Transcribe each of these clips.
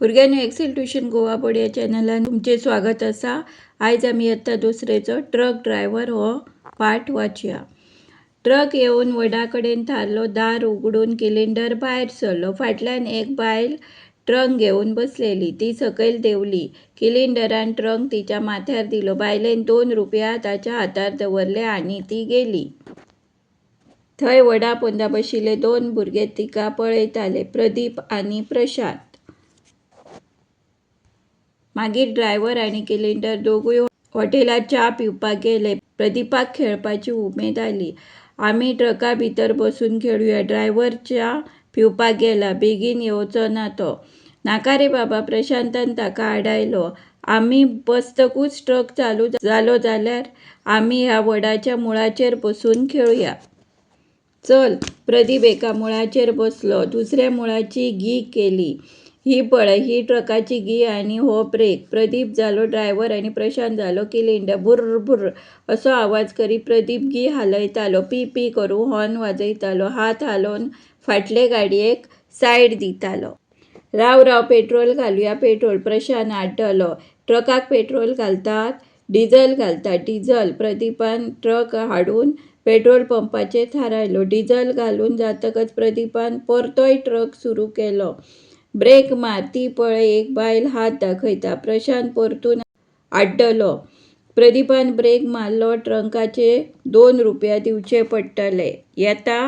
भुरग्यांनी Excel tuition Goa board या चॅनलान तुमचे स्वागत आसा आयज आमी येता दुसरेचो ट्रक ड्रायव्हर हो पाठ वाचया. ट्रक येवन वडा कडेन थारलो दार उगडून किलिंडर भायर सरलो. फाटल्यान एक बायल ट्रंक घेवन बसलेली. ती सकयल देंवली. किलिंडरान ट्रंक तिच्या माथ्यार दिलो. बायलेन दोन रुपया ताच्या हातार दवरले आनी ती गेली. थंय वडा पोंदा बशिल्ले दोन भुरगे तिका पळयताले प्रदीप आनी प्रशांत. मागीर ड्रायव्हर आनी किलिंडर दोगूय हॉटेलांत च्या पिवपाक गेले प्रदीपाक खेळपाची उमेद आली. आमी ट्रका भितर बसून खेळुया. ड्रायव्हर च्या पिवपाक गेला बेगीन येवचो ना तो नाका रे बाबा प्रशांतान ताका आडायलो. आमी बसतकूच ट्रक चालू जालो जाल्यार आमी ह्या वडाच्या मुळाचेर बसून खेळुया. चल प्रदीप एका मुळाचेर बसलो. दुसऱ्या मुळाची घी केली. ही पळय ही ट्रकाची घी आनी हो ब्रेक. प्रदीप जालो ड्रायव्हर आनी प्रशांत जालो किलिंडर बुर्र बुर्र असो आवाज करीत प्रदीप घी हालयतालो पी पी करून हॉर्न वाजयतालो हात हालोवन फाटले गाडयेक सायड दितालो राव राव पेट्रोल घालुया पेट्रोल प्रशांत आड्डलो ट्रकाक पेट्रोल घालतात डिझल घालतात डिझल प्रदीपान ट्रक हाडून पेट्रोल पंपाचेर थारायलो. डिझल घालून जातकच प्रदीपान परतोय ट्रक सुरू केलो. ब्रेक मार ती पळय एक बायल हात दाखयता प्रशांत परतून आड्डलो प्रदीपान ब्रेक मारलो ट्रंकाचे दोन रुपया दिवचे पडटले येता?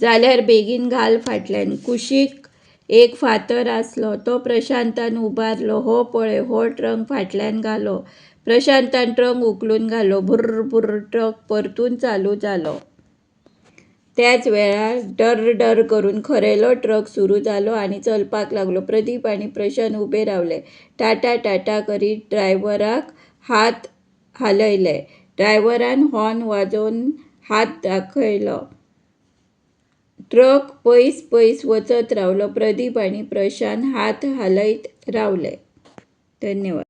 जाल्यार बेगीन घाल फाटल्यान. कुशीक एक फातर आसलो तो प्रशांतान उबारलो हो पळय हो ट्रंक फाटल्यान घालो. प्रशांतान ट्रंक उखलून घालो. भुर्र भुर्र ट्रक परतून चालू जालो त्याच वेळार डर्र डर्र करून खरेलो ट्रक सुरू जालो आनी चलपाक लागलो. प्रदीप आनी प्रशांत उबे रावले. टाटा टाटा करीत ड्रायव्हराक हात हालयले. ड्रायव्हरान हॉर्न वाजोवन हात दाखयलो. ट्रक पयस पयस वचत रावलो. प्रदीप आनी प्रशांत हात हालयत रावले. धन्यवाद.